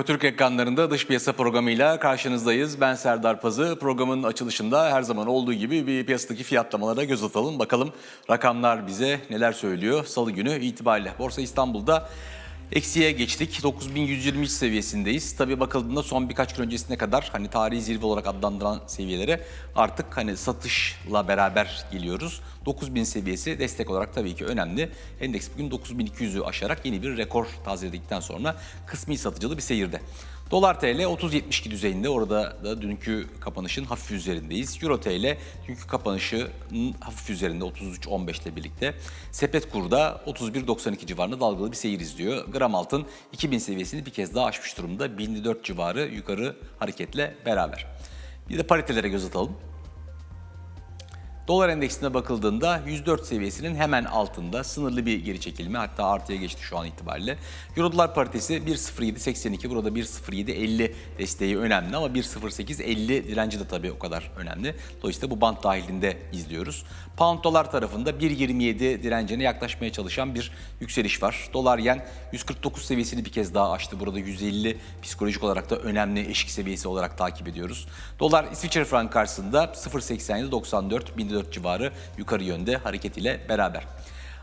Ekotürk ekranlarında dış piyasa programıyla karşınızdayız. Ben Serdar Pazı. Programın açılışında her zaman olduğu gibi bir piyasadaki fiyatlamalara göz atalım. Bakalım rakamlar bize neler söylüyor. Salı günü itibariyle Borsa İstanbul'da eksiye geçtik. 9123 seviyesindeyiz. Tabii bakıldığında son birkaç gün öncesine kadar hani tarihi zirve olarak adlandıran seviyelere artık hani satışla beraber geliyoruz. 9000 seviyesi destek olarak tabii ki önemli. Endeks bugün 9200'ü aşarak yeni bir rekor tazeledikten sonra kısmi satıcılı bir seyirde. Dolar TL 30.72 düzeyinde orada da dünkü kapanışın hafif üzerindeyiz. Euro TL dünkü kapanışın hafif üzerinde 33.15 ile birlikte. Sepet kurda 31.92 civarında dalgalı bir seyir izliyor. Gram altın 2000 seviyesini bir kez daha aşmış durumda. 1004 civarı yukarı hareketle beraber. Bir de paritelere göz atalım. Dolar endeksine bakıldığında 104 seviyesinin hemen altında sınırlı bir geri çekilme hatta artıya geçti şu an itibariyle. Euro dolar paritesi 1.0782 burada 1.0750 desteği önemli ama 1.0850 direnci de tabii o kadar önemli. Dolayısıyla bu bant dahilinde izliyoruz. Pound dolar tarafında 1.27 direncine yaklaşmaya çalışan bir yükseliş var. Dolar yen 149 seviyesini bir kez daha aştı. Burada 150 psikolojik olarak da önemli eşik seviyesi olarak takip ediyoruz. Dolar İsviçre frank karşısında 0.8794 1004 civarı yukarı yönde hareket ile beraber.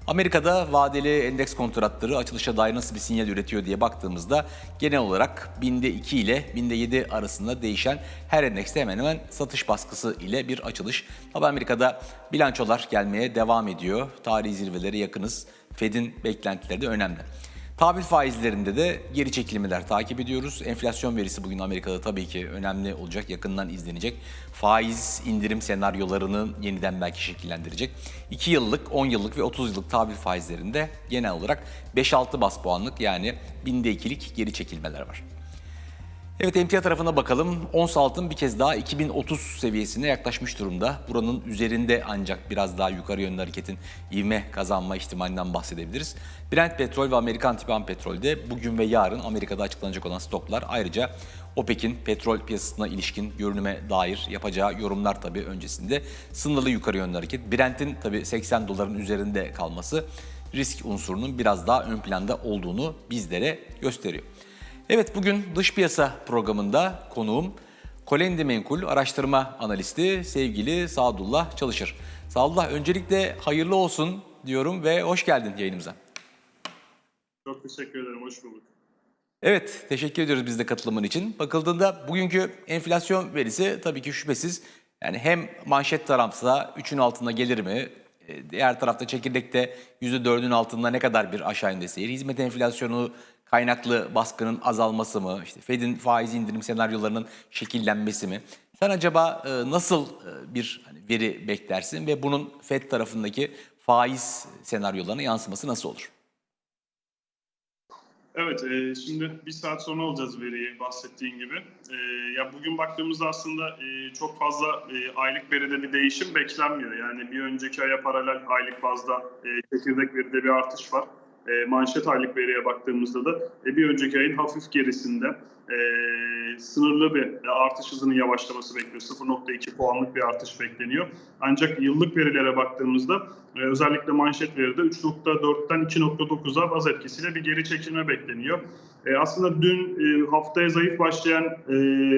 Amerika'da vadeli endeks kontratları açılışa dair nasıl bir sinyal üretiyor diye baktığımızda genel olarak binde 2 ile binde 7 arasında değişen her endekste hemen hemen satış baskısı ile bir açılış. Tabi Amerika'da bilançolar gelmeye devam ediyor. Tarihi zirvelere yakınız. Fed'in beklentileri de önemli. Tahvil faizlerinde de geri çekilmeler takip ediyoruz. Enflasyon verisi bugün Amerika'da tabii ki önemli olacak, yakından izlenecek. Faiz indirim senaryolarını yeniden belki şekillendirecek. 2 yıllık, 10 yıllık ve 30 yıllık tahvil faizlerinde genel olarak 5-6 bas puanlık yani binde ikilik geri çekilmeler var. Evet emtia tarafına bakalım. Ons altın bir kez daha 2030 seviyesine yaklaşmış durumda. Buranın üzerinde ancak biraz daha yukarı yönlü hareketin ivme kazanma ihtimalinden bahsedebiliriz. Brent petrol ve Amerikan tipi petrolde bugün ve yarın Amerika'da açıklanacak olan stoklar ayrıca OPEC'in petrol piyasasına ilişkin görünüme dair yapacağı yorumlar tabii öncesinde sınırlı yukarı yönlü hareket. Brent'in tabii 80 doların üzerinde kalması risk unsurunun biraz daha ön planda olduğunu bizlere gösteriyor. Evet bugün dış piyasa programında konuğum Kolendi Menkul araştırma analisti sevgili Sadullah Çalışır. Sadullah öncelikle hayırlı olsun diyorum ve hoş geldin yayınımıza. Çok teşekkür ederim, hoş bulduk. Evet, teşekkür ediyoruz biz de katılımın için. Bakıldığında bugünkü enflasyon verisi tabii ki şüphesiz yani hem manşet tarafta 3'ün altında gelir mi? E, Diğer tarafta çekirdekte %4'ün altında ne kadar bir aşağı yönde seyir? Hizmet enflasyonu kaynaklı baskının azalması mı? İşte Fed'in faiz indirim senaryolarının şekillenmesi mi? Sen acaba e, nasıl e, bir hani, veri beklersin ve bunun Fed tarafındaki faiz senaryolarına yansıması nasıl olur? Evet, e, şimdi bir saat sonra alacağız veriyi bahsettiğin gibi. E, ya bugün baktığımızda aslında e, çok fazla e, aylık veride bir değişim beklenmiyor. Yani bir önceki aya paralel aylık bazda e, çekirdek veride bir artış var. E, manşet aylık veriye baktığımızda da e, bir önceki ayın hafif gerisinde e, sınırlı bir artış hızının yavaşlaması bekleniyor. 0.2 puanlık bir artış bekleniyor. Ancak yıllık verilere baktığımızda e, özellikle manşet veride 3.4'ten 2.9'a baz etkisiyle bir geri çekilme bekleniyor. E, aslında dün e, haftaya zayıf başlayan e,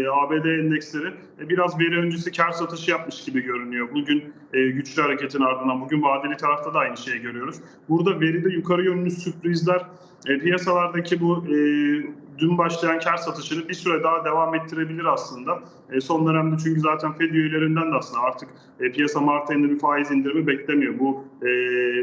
ABD endeksleri e, biraz veri öncesi kar satışı yapmış gibi görünüyor. Bugün e, güçlü hareketin ardından bugün vadeli tarafta da aynı şeyi görüyoruz. Burada veride yukarı yönlü sürprizler e, piyasalardaki bu e, dün başlayan kar satışını bir süre daha devam ettirebilir aslında. E, son dönemde çünkü zaten Fed üyelerinden de aslında artık e, piyasa Mart ayında bir faiz indirimi beklemiyor. Bu e,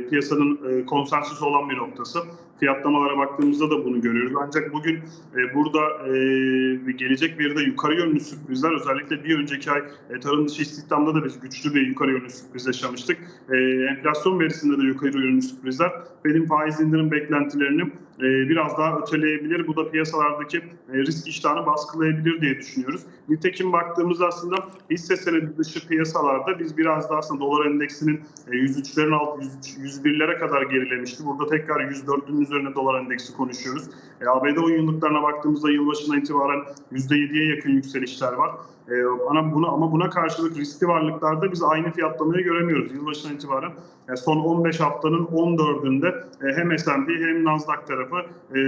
piyasanın e, konsensüs olan bir noktası. Fiyatlamalara baktığımızda da bunu görüyoruz. Ancak bugün e, burada e, gelecek veride yukarı yönlü sürprizler özellikle bir önceki ay e, tarım dışı istihdamda da biz güçlü bir yukarı yönlü sürpriz yaşamıştık. E, enflasyon verisinde de yukarı yönlü sürprizler. Fed'in faiz indirim beklentilerini e, biraz daha öteleyebilir. Bu da piyasalardaki e, risk iştahını baskılayabilir diye düşünüyoruz. Nitekim baktığımızda aslında hisse senedi dışı piyasalarda biz biraz daha aslında dolar endeksinin e, 103'lerin altı 101'lere kadar gerilemişti. Burada tekrar 104'ün üzerine dolar endeksi konuşuyoruz. E, ABD 10 yıllıklarına baktığımızda yılbaşına itibaren %7'ye yakın yükselişler var. E, ama buna ama buna karşılık riskli varlıklarda biz aynı fiyatlamayı göremiyoruz yılbaşından itibaren. Yani son 15 haftanın 14'ünde e, hem S&P hem Nasdaq tarafı e,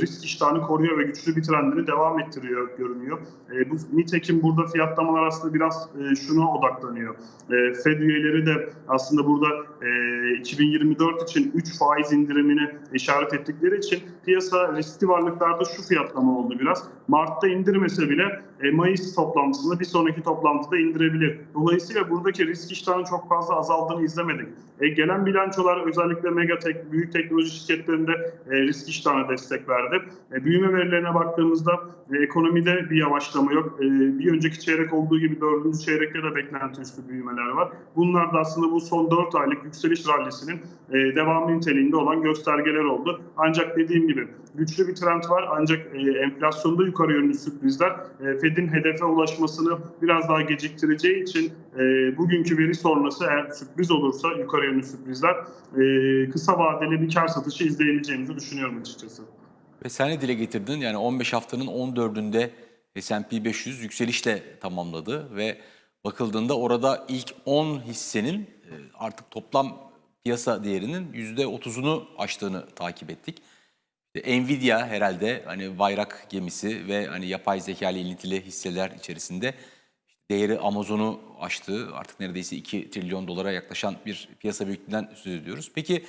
risk iştahını koruyor ve güçlü bir trendini devam ettiriyor görünüyor. E, bu nitekim burada fiyatlamalar aslında biraz e, şuna odaklanıyor. E, Fed üyeleri de aslında burada e, 2024 için 3 faiz indirimini işaret ettikleri için piyasa riskli varlıklarda şu fiyatlama oldu biraz. Mart'ta indirmese bile e, Mayıs toplantısında bir sonraki toplantıda indirebilir. Dolayısıyla buradaki risk iştahının çok fazla azaldığını izlemedik. E, gelen bilançolar özellikle mega tek, büyük teknoloji şirketlerinde e, risk iştahına destek verdi. E, büyüme verilerine baktığımızda e, ekonomide bir yavaşlama yok. E, bir önceki çeyrek olduğu gibi dördüncü çeyrekte de beklenti üstü büyümeler var. Bunlar da aslında bu son 4 aylık yükseliş rallisinin e, devamı niteliğinde olan göstergeler oldu. Ancak dediğim gibi güçlü bir trend var ancak e, enflasyonda yukarı yönlü sürprizler e, Fed'in hedefe ulaşmasını biraz daha geciktireceği için e, bugünkü veri sonrası eğer sürpriz olursa yukarı yönlü sürprizler e, kısa vadeli bir kar satışı izleyebileceğimizi düşünüyorum açıkçası. Ve sen de dile getirdin yani 15 haftanın 14'ünde S&P 500 yükselişle tamamladı ve bakıldığında orada ilk 10 hissenin e, artık toplam piyasa değerinin %30'unu aştığını takip ettik. Nvidia herhalde hani bayrak gemisi ve hani yapay zeka ile ilintili hisseler içerisinde değeri Amazon'u aştığı artık neredeyse 2 trilyon dolara yaklaşan bir piyasa büyüklüğünden söz ediyoruz. Peki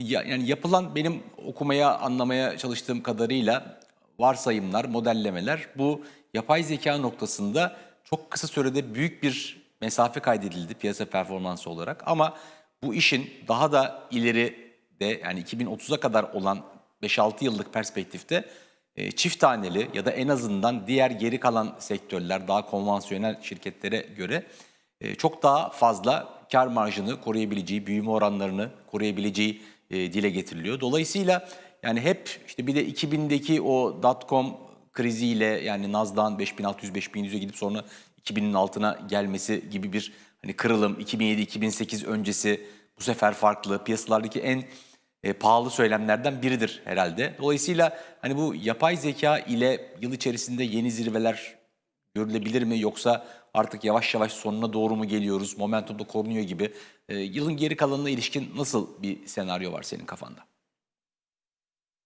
ya, yani yapılan benim okumaya, anlamaya çalıştığım kadarıyla varsayımlar, modellemeler bu yapay zeka noktasında çok kısa sürede büyük bir mesafe kaydedildi piyasa performansı olarak. Ama bu işin daha da ileri de yani 2030'a kadar olan 5-6 yıllık perspektifte e, çift taneli ya da en azından diğer geri kalan sektörler daha konvansiyonel şirketlere göre e, çok daha fazla kar marjını koruyabileceği, büyüme oranlarını koruyabileceği e, dile getiriliyor. Dolayısıyla yani hep işte bir de 2000'deki o dot-com kriziyle yani Nasdaq'ın 5600-5100'e gidip sonra 2000'in altına gelmesi gibi bir hani kırılım 2007-2008 öncesi bu sefer farklı piyasalardaki en e, pahalı söylemlerden biridir herhalde. Dolayısıyla hani bu yapay zeka ile yıl içerisinde yeni zirveler görülebilir mi yoksa artık yavaş yavaş sonuna doğru mu geliyoruz, momentum da korunuyor gibi. E, yılın geri kalanına ilişkin nasıl bir senaryo var senin kafanda?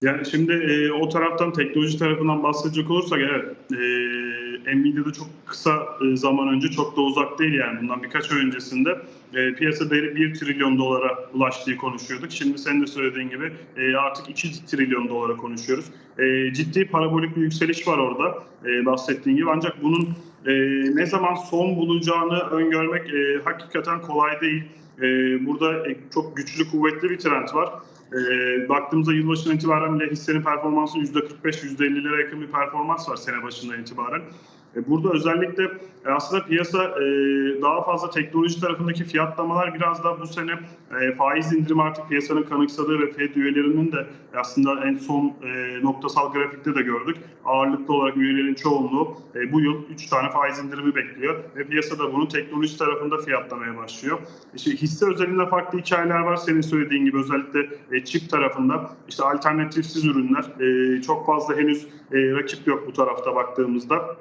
Yani şimdi e, o taraftan teknoloji tarafından bahsedecek olursak evet e, Nvidia'da çok kısa e, zaman önce çok da uzak değil yani bundan birkaç ay öncesinde e, piyasa değeri 1 trilyon dolara ulaştığı konuşuyorduk. Şimdi senin de söylediğin gibi e, artık 2 trilyon dolara konuşuyoruz. E, ciddi parabolik bir yükseliş var orada e, bahsettiğin gibi ancak bunun e, ne zaman son bulacağını öngörmek e, hakikaten kolay değil. E, burada çok güçlü kuvvetli bir trend var. E, baktığımızda yılbaşından itibaren bile hissenin performansı %45-%50'lere yakın bir performans var sene başından itibaren. E, burada özellikle e, aslında piyasa e, daha fazla teknoloji tarafındaki fiyatlamalar biraz da bu sene faiz indirimi artık piyasanın kanıksadığı ve FED üyelerinin de aslında en son noktasal grafikte de gördük. Ağırlıklı olarak üyelerin çoğunluğu bu yıl 3 tane faiz indirimi bekliyor ve piyasa da bunu teknoloji tarafında fiyatlamaya başlıyor. İşte hisse özelinde farklı hikayeler var senin söylediğin gibi özellikle çip tarafında işte alternatifsiz ürünler çok fazla henüz rakip yok bu tarafta baktığımızda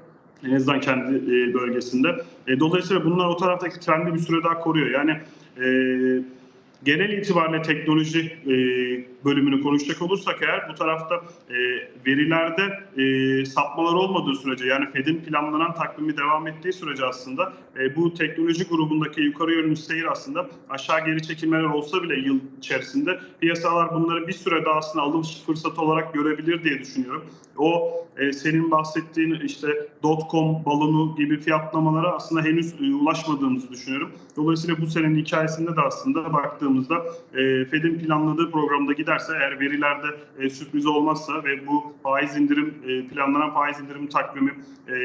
en azından kendi e, bölgesinde. E, dolayısıyla bunlar o taraftaki trendi bir süre daha koruyor. Yani e, genel itibariyle teknoloji e, bölümünü konuşacak olursak eğer bu tarafta e, verilerde e, sapmalar olmadığı sürece yani Fed'in planlanan takvimi devam ettiği sürece aslında e, bu teknoloji grubundaki yukarı yönlü seyir aslında aşağı geri çekilmeler olsa bile yıl içerisinde piyasalar bunları bir süre daha aslında alım fırsatı olarak görebilir diye düşünüyorum. O e, senin bahsettiğin işte dot.com balonu gibi fiyatlamalara aslında henüz e, ulaşmadığımızı düşünüyorum. Dolayısıyla bu senenin hikayesinde de aslında baktığımızda e, Fed'in planladığı programda giderse eğer verilerde e, sürpriz olmazsa ve bu faiz indirim e, planlanan faiz indirim takvimi e,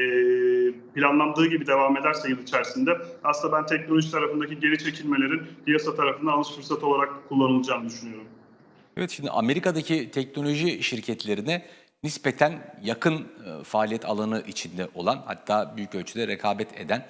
planlandığı gibi devam ederse yıl içerisinde aslında ben teknoloji tarafındaki geri çekilmelerin piyasa tarafından alış fırsatı olarak kullanılacağını düşünüyorum. Evet şimdi Amerika'daki teknoloji şirketlerine nispeten yakın e, faaliyet alanı içinde olan hatta büyük ölçüde rekabet eden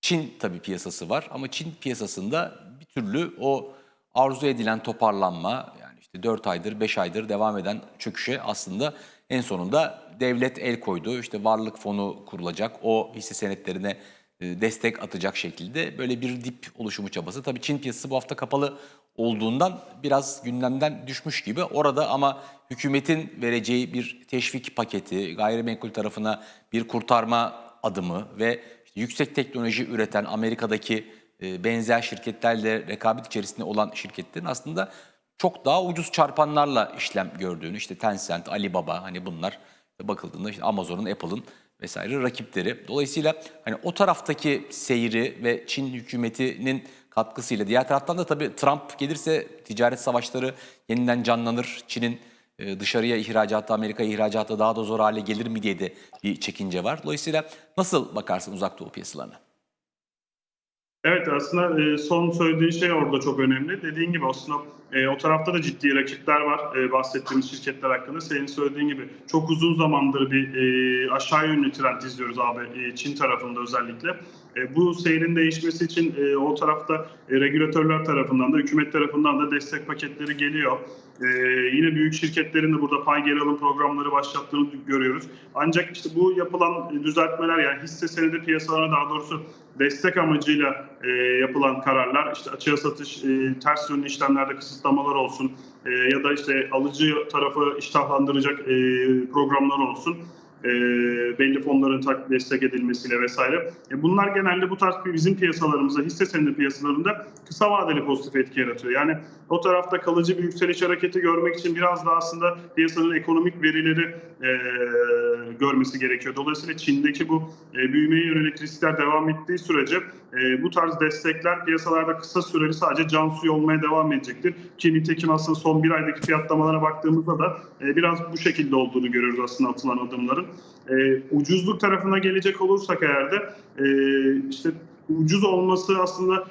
Çin tabii piyasası var ama Çin piyasasında bir türlü o arzu edilen toparlanma yani işte işte 4 aydır 5 aydır devam eden çöküşe aslında en sonunda devlet el koydu. İşte varlık fonu kurulacak. O hisse senetlerine destek atacak şekilde böyle bir dip oluşumu çabası. Tabii Çin piyasası bu hafta kapalı olduğundan biraz gündemden düşmüş gibi. Orada ama hükümetin vereceği bir teşvik paketi, gayrimenkul tarafına bir kurtarma adımı ve işte yüksek teknoloji üreten Amerika'daki e, benzer şirketlerle rekabet içerisinde olan şirketlerin aslında çok daha ucuz çarpanlarla işlem gördüğünü işte Tencent, Alibaba hani bunlar bakıldığında işte Amazon'un, Apple'ın vesaire rakipleri. Dolayısıyla hani o taraftaki seyri ve Çin hükümetinin katkısıyla diğer taraftan da tabii Trump gelirse ticaret savaşları yeniden canlanır. Çin'in e, dışarıya ihracatı, Amerika'ya ihracatı daha da zor hale gelir mi diye de bir çekince var. Dolayısıyla nasıl bakarsın uzak doğu piyasalarına? Evet aslında e, son söylediğin şey orada çok önemli. Dediğin gibi aslında e, o tarafta da ciddi rakipler var e, bahsettiğimiz şirketler hakkında. Senin söylediğin gibi çok uzun zamandır bir aşağı yönlü trend izliyoruz abi Çin tarafında özellikle. E, bu seyrin değişmesi için e, o tarafta e, regülatörler tarafından da hükümet tarafından da destek paketleri geliyor. E, yine büyük şirketlerin de burada pay geri alım programları başlattığını görüyoruz. Ancak işte bu yapılan düzeltmeler yani hisse senedi piyasalarına daha doğrusu destek amacıyla yapılan kararlar işte açığa satış, ters yönlü işlemlerde kısıtlamalar olsun ya da işte alıcı tarafı iştahlandıracak e, programlar olsun e, belli fonların tak destek edilmesiyle vesaire. E, bunlar genelde bu tarz bir bizim piyasalarımızda, hisse senedi piyasalarında kısa vadeli pozitif etki yaratıyor. Yani o tarafta kalıcı bir yükseliş hareketi görmek için biraz da aslında piyasanın ekonomik verileri e, görmesi gerekiyor. Dolayısıyla Çin'deki bu e, büyümeye yönelik riskler devam ettiği sürece e, bu tarz destekler piyasalarda kısa süreli sadece can suyu olmaya devam edecektir. Ki nitekim aslında son bir aydaki fiyatlamalara baktığımızda da e, biraz bu şekilde olduğunu görüyoruz aslında atılan adımların. E, ucuzluk tarafına gelecek olursak eğer de e, işte ucuz olması aslında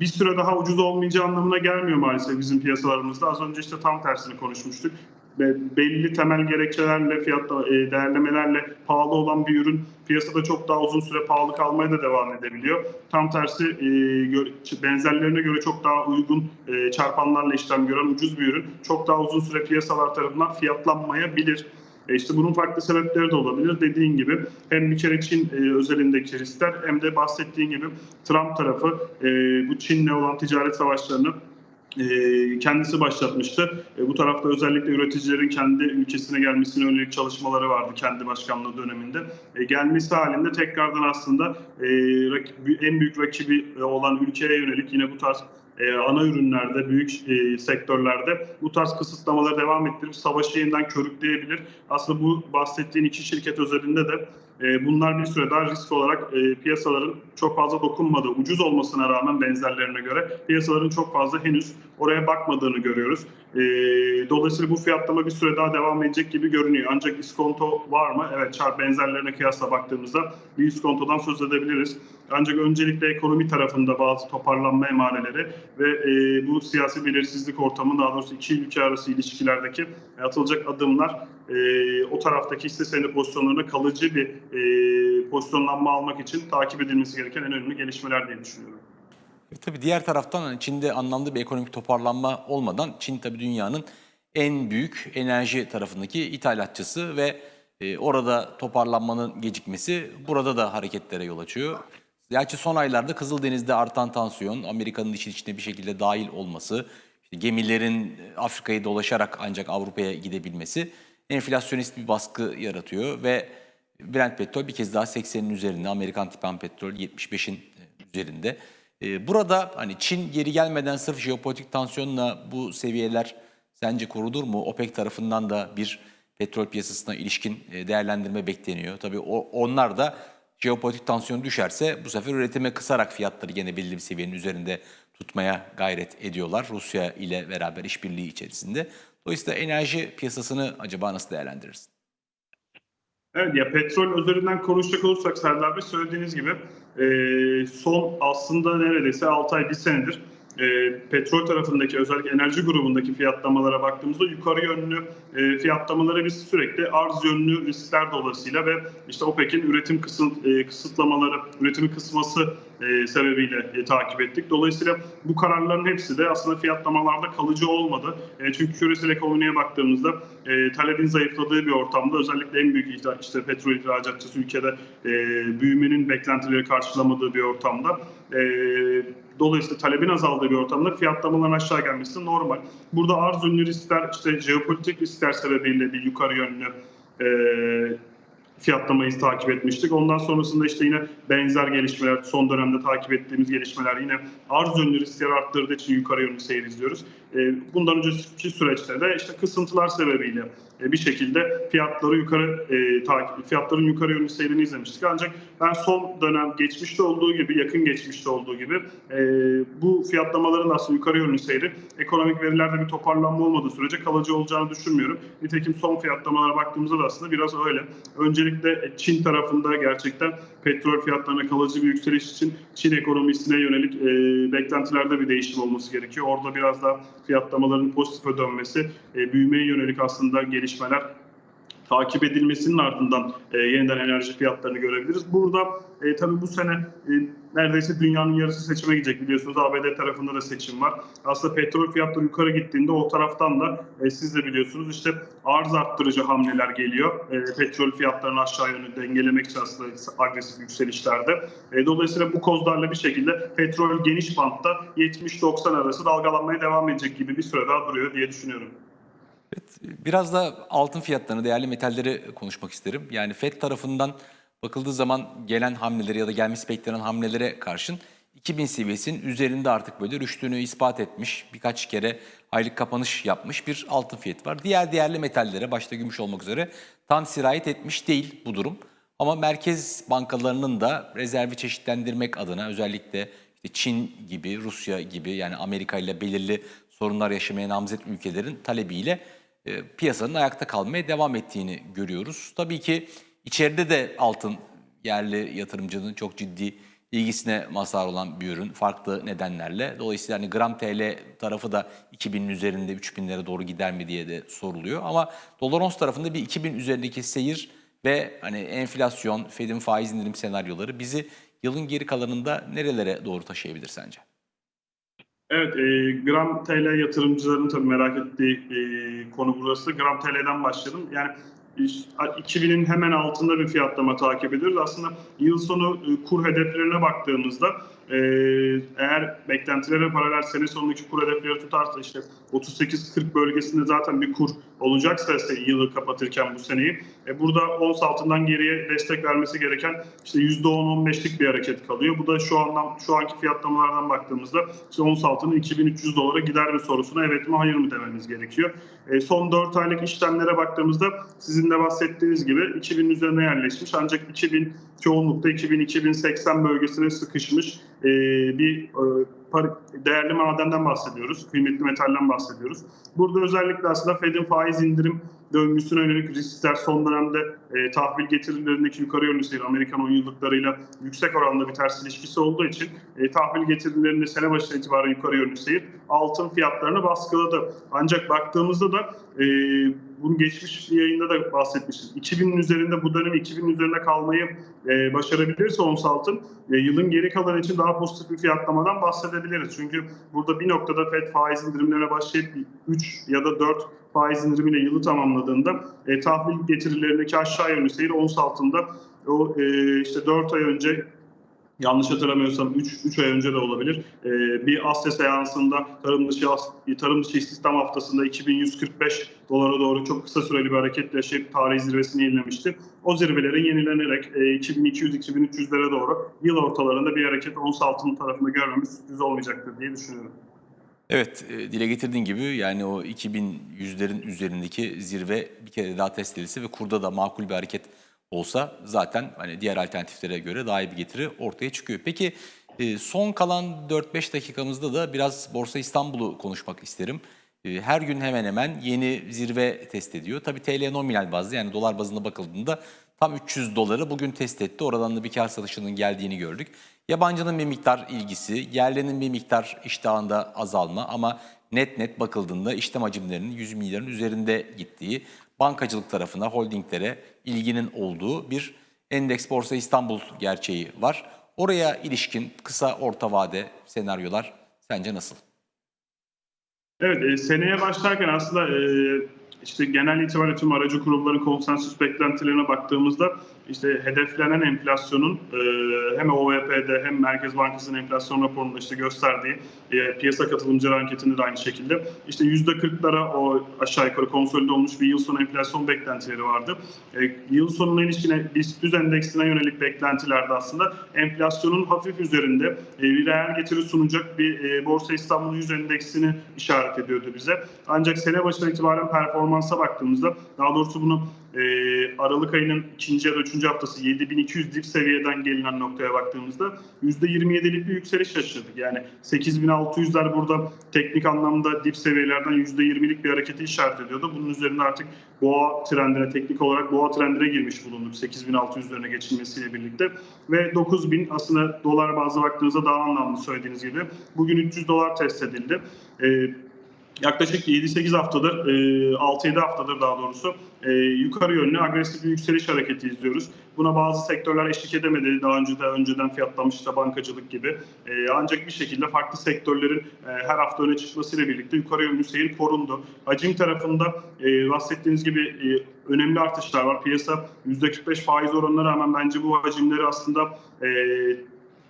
bir süre daha ucuz olmayacağı anlamına gelmiyor maalesef bizim piyasalarımızda. Az önce işte tam tersini konuşmuştuk. Belli temel gerekçelerle, fiyat e, değerlemelerle pahalı olan bir ürün piyasada çok daha uzun süre pahalı kalmaya da devam edebiliyor. Tam tersi e, benzerlerine göre çok daha uygun e, çarpanlarla işlem gören ucuz bir ürün çok daha uzun süre piyasalar tarafından fiyatlanmayabilir. E işte bunun farklı sebepleri de olabilir. Dediğin gibi hem bir Çin özelindeki riskler hem de bahsettiğin gibi Trump tarafı bu Çin'le olan ticaret savaşlarını kendisi başlatmıştı. E, bu tarafta özellikle üreticilerin kendi ülkesine gelmesine yönelik çalışmaları vardı kendi başkanlığı döneminde. E, gelmesi halinde tekrardan aslında e, en büyük rakibi olan ülkeye yönelik yine bu tarz e, ana ürünlerde, büyük e, sektörlerde bu tarz kısıtlamaları devam ettirip savaşı yeniden körükleyebilir. Aslında bu bahsettiğin iki şirket özelinde de e, bunlar bir süre daha risk olarak e, piyasaların çok fazla dokunmadığı, ucuz olmasına rağmen benzerlerine göre piyasaların çok fazla henüz oraya bakmadığını görüyoruz. E, dolayısıyla bu fiyatlama bir süre daha devam edecek gibi görünüyor. Ancak iskonto var mı? Evet, çarp benzerlerine kıyasla baktığımızda bir iskontodan söz edebiliriz. Ancak öncelikle ekonomi tarafında bazı toparlanma emareleri ve e, bu siyasi belirsizlik ortamı daha doğrusu iki ülke arası ilişkilerdeki atılacak adımlar e, o taraftaki hisse senedi pozisyonlarına kalıcı bir e, pozisyonlanma almak için takip edilmesi gereken en önemli gelişmeler diye düşünüyorum. E, tabii diğer taraftan hani Çin'de anlamlı bir ekonomik toparlanma olmadan Çin tabii dünyanın en büyük enerji tarafındaki ithalatçısı ve e, orada toparlanmanın gecikmesi burada da hareketlere yol açıyor. Gerçi son aylarda Kızıldeniz'de artan tansiyon, Amerika'nın işin içine bir şekilde dahil olması, işte gemilerin Afrika'yı dolaşarak ancak Avrupa'ya gidebilmesi enflasyonist bir baskı yaratıyor ve Brent petrol bir kez daha 80'in üzerinde, Amerikan tipan petrol 75'in üzerinde. Ee, Burada hani Çin geri gelmeden sırf jeopolitik tansiyonla bu seviyeler sence korunur mu? OPEC tarafından da bir petrol piyasasına ilişkin e, değerlendirme bekleniyor. Tabii onlar da jeopolitik tansiyon düşerse bu sefer üretime kısarak fiyatları gene belli bir seviyenin üzerinde tutmaya gayret ediyorlar. Rusya ile beraber işbirliği içerisinde. Dolayısıyla enerji piyasasını acaba nasıl değerlendirirsin? Evet ya petrol üzerinden konuşacak olursak Serdar Bey söylediğiniz gibi e, son aslında neredeyse 6 ay 1 senedir e, petrol tarafındaki özellikle enerji grubundaki fiyatlamalara baktığımızda yukarı yönlü e, fiyatlamaları biz sürekli arz yönlü riskler dolayısıyla ve işte OPEC'in üretim kısıt, e, kısıtlamaları, üretimi kısması e, sebebiyle e, takip ettik. Dolayısıyla bu kararların hepsi de aslında fiyatlamalarda kalıcı olmadı. E, çünkü küresel ekonomiye baktığımızda e, talebin zayıfladığı bir ortamda özellikle en büyük işte petrol ihracatçısı ülkede e, büyümenin beklentileri karşılamadığı bir ortamda e, dolayısıyla talebin azaldığı bir ortamda fiyatlamaların aşağı gelmesi normal. Burada arz ünlü riskler işte jeopolitik riskler sebebiyle bir yukarı yönlü e, fiyatlamayı takip etmiştik. Ondan sonrasında işte yine benzer gelişmeler, son dönemde takip ettiğimiz gelişmeler yine arz yönlü riskleri arttırdığı için yukarı yönlü seyir izliyoruz. E, Bundan önceki süreçte de işte kısıntılar sebebiyle e, bir şekilde fiyatları yukarı e, fiyatların yukarı yönlü seyrini izlemiştik. Ancak ben son dönem geçmişte olduğu gibi, yakın geçmişte olduğu gibi bu fiyatlamaların aslında yukarı yönlü seyri ekonomik verilerde bir toparlanma olmadığı sürece kalıcı olacağını düşünmüyorum. Nitekim son fiyatlamalara baktığımızda da aslında biraz öyle. Öncelikle Çin tarafında gerçekten petrol fiyatlarına kalıcı bir yükseliş için Çin ekonomisine yönelik beklentilerde bir değişim olması gerekiyor. Orada biraz daha fiyatlamaların pozitife dönmesi, e, büyümeye yönelik aslında gelişmeler takip edilmesinin ardından e, yeniden enerji fiyatlarını görebiliriz. Burada e, tabii bu sene e, neredeyse dünyanın yarısı seçime gidecek biliyorsunuz. ABD tarafında da seçim var. Aslında petrol fiyatları yukarı gittiğinde o taraftan da e, siz de biliyorsunuz işte arz arttırıcı hamleler geliyor. E, petrol fiyatlarını aşağı yönlü dengelemek için aslında agresif yükselişlerde. E, dolayısıyla bu kozlarla bir şekilde petrol geniş bantta 70-90 arası dalgalanmaya devam edecek gibi bir süre daha duruyor diye düşünüyorum. Biraz da altın fiyatlarını, değerli metalleri konuşmak isterim. Yani FED tarafından bakıldığı zaman gelen hamlelere ya da gelmesi beklenen hamlelere karşın 2000 seviyesinin üzerinde artık böyle rüştünü ispat etmiş, birkaç kere aylık kapanış yapmış bir altın fiyatı var. Diğer değerli metallere, başta gümüş olmak üzere tam sirayet etmiş değil bu durum. Ama merkez bankalarının da rezervi çeşitlendirmek adına özellikle işte Çin gibi, Rusya gibi yani Amerika ile belirli sorunlar yaşamaya namzet ülkelerin talebiyle e, piyasanın ayakta kalmaya devam ettiğini görüyoruz. Tabii ki içeride de altın yerli yatırımcının çok ciddi ilgisine mazhar olan bir ürün farklı nedenlerle. Dolayısıyla hani gram TL tarafı da 2000'in üzerinde 3000'lere doğru gider mi diye de soruluyor. Ama dolar ons tarafında bir 2000 üzerindeki seyir ve hani enflasyon, Fed'in faiz indirim senaryoları bizi yılın geri kalanında nerelere doğru taşıyabilir sence? Evet, e, gram TL yatırımcıların tabii merak ettiği e, konu burası. Gram TL'den başlayalım. Yani 2000'in hemen altında bir fiyatlama takip ediyoruz. Aslında yıl sonu e, kur hedeflerine baktığımızda e, eğer beklentilere paralel sene sonundaki kur hedefleri tutarsa işte 38-40 bölgesinde zaten bir kur olacaksa ise yılı kapatırken bu seneyi e, burada ons altından geriye destek vermesi gereken işte %10-15'lik bir hareket kalıyor. Bu da şu andan şu anki fiyatlamalardan baktığımızda işte ons altının 2300 dolara gider mi sorusuna evet mi hayır mı dememiz gerekiyor. E, son 4 aylık işlemlere baktığımızda sizin de bahsettiğiniz gibi 2000'in üzerine yerleşmiş ancak 2000 çoğunlukta 2000-2080 bölgesine sıkışmış e, bir e, değerli madenden bahsediyoruz. Kıymetli metalden bahsediyoruz. Burada özellikle aslında Fed'in faiz indirim döngüsüne yönelik riskler son dönemde e, tahvil getirilerindeki yukarı yönlü seyir Amerikan 10 yıllıklarıyla yüksek oranda bir ters ilişkisi olduğu için e, tahvil getirilerinde sene başı itibaren yukarı yönlü seyir altın fiyatlarını baskıladı. Ancak baktığımızda da e, bunu geçmiş yayında da bahsetmiştik. 2000'in üzerinde bu dönem 2000'in üzerinde kalmayı e, başarabilirse ons altın e, yılın geri kalanı için daha pozitif bir fiyatlamadan bahsedebiliriz. Çünkü burada bir noktada FED faiz indirimlerine başlayıp 3 ya da 4 faiz indirimiyle yılı tamamladığında e, tahvil getirilerindeki aşağı yönlü seyir ons altında o e, işte 4 ay önce yanlış hatırlamıyorsam 3 3 ay önce de olabilir. E, bir Asya seansında tarım dışı tarım dışı istihdam haftasında 2145 dolara doğru çok kısa süreli bir hareketle yaşayıp tarihi zirvesini yenilemişti. O zirvelerin yenilenerek e, 2200-2300'lere doğru yıl ortalarında bir hareket ons altın tarafında görmemiz sürpriz olmayacaktır diye düşünüyorum. Evet, e, dile getirdiğin gibi yani o 2100'lerin üzerindeki zirve bir kere daha test edilse ve kurda da makul bir hareket olsa zaten hani diğer alternatiflere göre daha iyi bir getiri ortaya çıkıyor. Peki e, son kalan 4-5 dakikamızda da biraz Borsa İstanbul'u konuşmak isterim. E, Her gün hemen hemen yeni zirve test ediyor. Tabii TL nominal bazlı yani dolar bazında bakıldığında tam 300 doları bugün test etti. Oradan da bir kar satışının geldiğini gördük. Yabancının bir miktar ilgisi, yerlinin bir miktar iştahında azalma ama net net bakıldığında işlem hacimlerinin 100 milyarın üzerinde gittiği, bankacılık tarafına, holdinglere ilginin olduğu bir endeks borsa İstanbul gerçeği var. Oraya ilişkin kısa orta vade senaryolar sence nasıl? Evet, e, seneye başlarken aslında e, işte genel itibariyle tüm aracı kurumların konsensüs beklentilerine baktığımızda işte hedeflenen enflasyonun e, hem OVP'de hem Merkez Bankası'nın enflasyon raporunda işte gösterdiği e, piyasa katılımcıları anketinde de aynı şekilde işte %40'lara o aşağı yukarı konsolide olmuş bir yıl sonu enflasyon beklentileri vardı. E, yıl sonuna ilişkin BIST düz endeksine yönelik beklentilerde aslında enflasyonun hafif üzerinde e, bir reel getiri sunacak bir e, Borsa İstanbul 100 endeksini işaret ediyordu bize. Ancak sene başına itibaren performansa baktığımızda daha doğrusu bunu e, Aralık ayının ikinci ya da üçüncü haftası 7200 dip seviyeden gelinen noktaya baktığımızda %27'lik bir yükseliş yaşadık. Yani 8600'ler burada teknik anlamda dip seviyelerden %20'lik bir hareketi işaret ediyordu. Bunun üzerinde artık boğa trendine, teknik olarak boğa trendine girmiş bulunduk 8600'lerine geçilmesiyle birlikte. Ve 9000 aslında dolar bazlı baktığınızda daha anlamlı söylediğiniz gibi. Bugün 300 dolar test edildi. E, yaklaşık 7-8 haftadır, 6-7 haftadır daha doğrusu e, yukarı yönlü agresif bir yükseliş hareketi izliyoruz. Buna bazı sektörler eşlik edemedi. Daha önce de önceden fiyatlamış işte bankacılık gibi. E, ancak bir şekilde farklı sektörlerin e, her hafta öne çıkmasıyla birlikte yukarı yönlü seyir korundu. Hacim tarafında e, bahsettiğiniz gibi e, önemli artışlar var. Piyasa %45 faiz oranına rağmen bence bu hacimleri aslında e,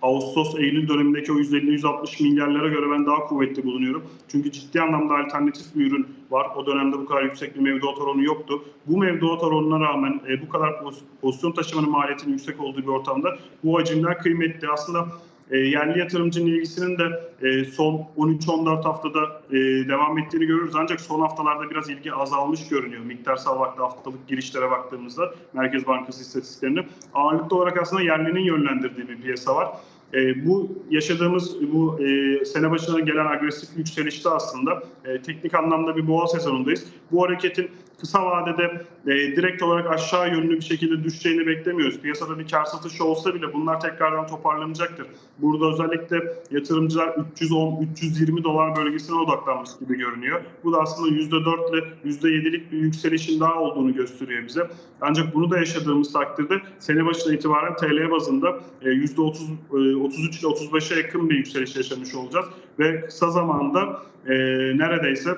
Ağustos-Eylül dönemindeki o 150-160 milyarlara göre ben daha kuvvetli bulunuyorum. Çünkü ciddi anlamda alternatif bir ürün var. O dönemde bu kadar yüksek bir mevduat oranı yoktu. Bu mevduat oranına rağmen e, bu kadar poz- pozisyon taşımanın maliyetinin yüksek olduğu bir ortamda bu hacimler kıymetli. Aslında e, yerli yatırımcının ilgisinin de e, son 13-14 haftada e, devam ettiğini görürüz. Ancak son haftalarda biraz ilgi azalmış görünüyor. Miktarsal vakti haftalık girişlere baktığımızda Merkez Bankası istatistiklerinde. Ağırlıklı olarak aslında yerlinin yönlendirdiği bir piyasa var. E, bu yaşadığımız bu e, sene başına gelen agresif yükselişte aslında e, teknik anlamda bir boğa sezonundayız. Bu hareketin kısa vadede e, direkt olarak aşağı yönlü bir şekilde düşeceğini beklemiyoruz. Piyasada bir kar satışı olsa bile bunlar tekrardan toparlanacaktır. Burada özellikle yatırımcılar 310-320 dolar bölgesine odaklanmış gibi görünüyor. Bu da aslında %4 ile %7'lik bir yükselişin daha olduğunu gösteriyor bize. Ancak bunu da yaşadığımız takdirde sene başına itibaren TL bazında e, %30, e, 33 ile 35'e yakın bir yükseliş yaşamış olacağız. Ve kısa zamanda e, neredeyse e,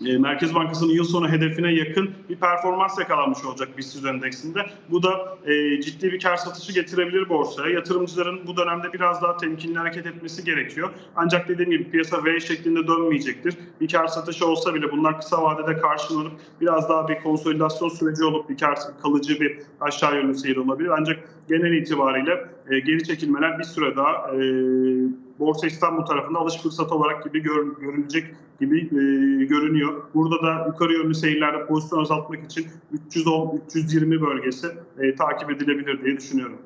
Merkez Bankası'nın yıl sonu hedefine yakın bir performans yakalanmış olacak BIST endeksinde. Bu da e, ciddi bir kar satışı getirebilir borsaya. Yatırımcıların bu dönemde biraz daha temkinli hareket etmesi gerekiyor. Ancak dediğim gibi piyasa V şeklinde dönmeyecektir. Bir kar satışı olsa bile bunlar kısa vadede karşılanıp biraz daha bir konsolidasyon süreci olup bir kar kalıcı bir aşağı yönlü seyir olabilir. Ancak genel itibariyle e, geri çekilmeler bir süre daha e, Borsa İstanbul tarafında alış fırsatı olarak gibi gör, görülecek gibi e, görünüyor. Burada da yukarı yönlü seyirlerde pozisyon azaltmak için 310-320 bölgesi e, takip edilebilir diye düşünüyorum.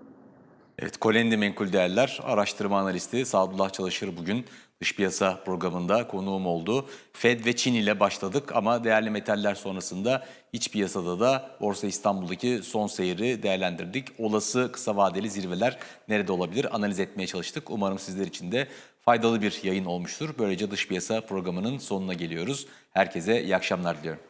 Evet, Kolendi Menkul Değerler araştırma analisti Sadullah Çalışır bugün dış piyasa programında konuğum oldu. Fed ve Çin ile başladık ama değerli metaller sonrasında iç piyasada da Borsa İstanbul'daki son seyri değerlendirdik. Olası kısa vadeli zirveler nerede olabilir analiz etmeye çalıştık. Umarım sizler için de faydalı bir yayın olmuştur. Böylece dış piyasa programının sonuna geliyoruz. Herkese iyi akşamlar diliyorum.